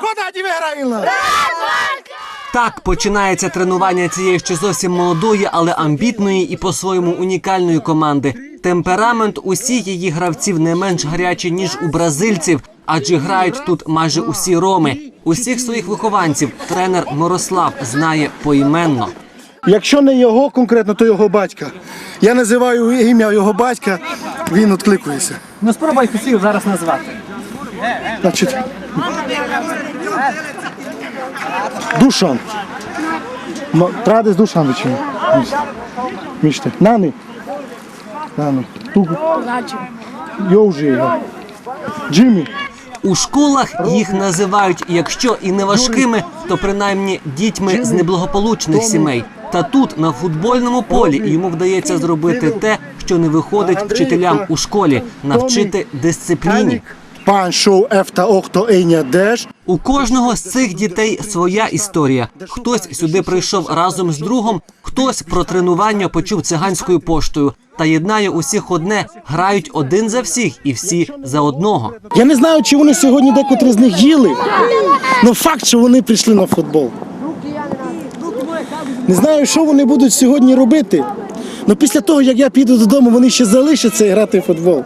Куди виграємо? Так починається тренування цієї ще зовсім молодої, але амбітної і по-своєму унікальної команди. Темперамент усіх її гравців не менш гарячий ніж у бразильців, адже грають тут майже усі роми. Усіх своїх вихованців тренер Мирослав знає поіменно. Якщо не його конкретно, то його батька. Я називаю ім'я його батька, він відкликується. Ну спробуй всіх зараз назвати. Значить, Душан. М- Традис Душановичем. Міште. Нани. Нани. Тугу. Я вже. Джиммі. У школах їх називають, якщо і не важкими, то принаймні дітьми з неблагополучних сімей. Та тут, на футбольному полі, йому вдається зробити те, що не виходить вчителям у школі навчити дисципліні. Пан шоу ефта охто ейня деш. У кожного з цих дітей своя історія. Хтось сюди прийшов разом з другом, хтось про тренування почув циганською поштою. Та єднає усіх одне грають один за всіх і всі за одного. Я не знаю, чи вони сьогодні декотрі з них їли. Ну факт, що вони прийшли на футбол. Не знаю, що вони будуть сьогодні робити. Ну після того, як я піду додому, вони ще залишаться і грати в футбол.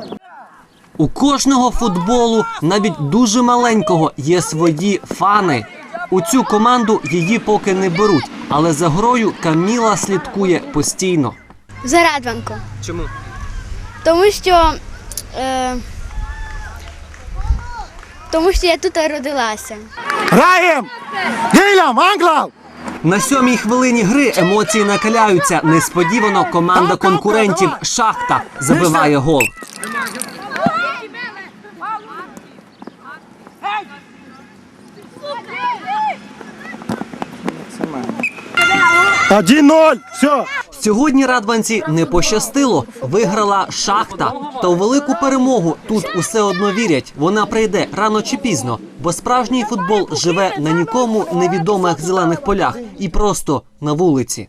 У кожного футболу, навіть дуже маленького, є свої фани. У цю команду її поки не беруть, але за грою Каміла слідкує постійно. За Радванку. Чому? Тому що. Е, тому що я тут родилася. Граєм! Гейлям, Англал! На сьомій хвилині гри емоції накаляються. Несподівано команда конкурентів Шахта забиває гол. Один ноль! Все! Сьогодні радванці не пощастило. Виграла шахта. Та у велику перемогу тут усе одно вірять. Вона прийде рано чи пізно, бо справжній футбол живе на нікому невідомих зелених полях і просто на вулиці.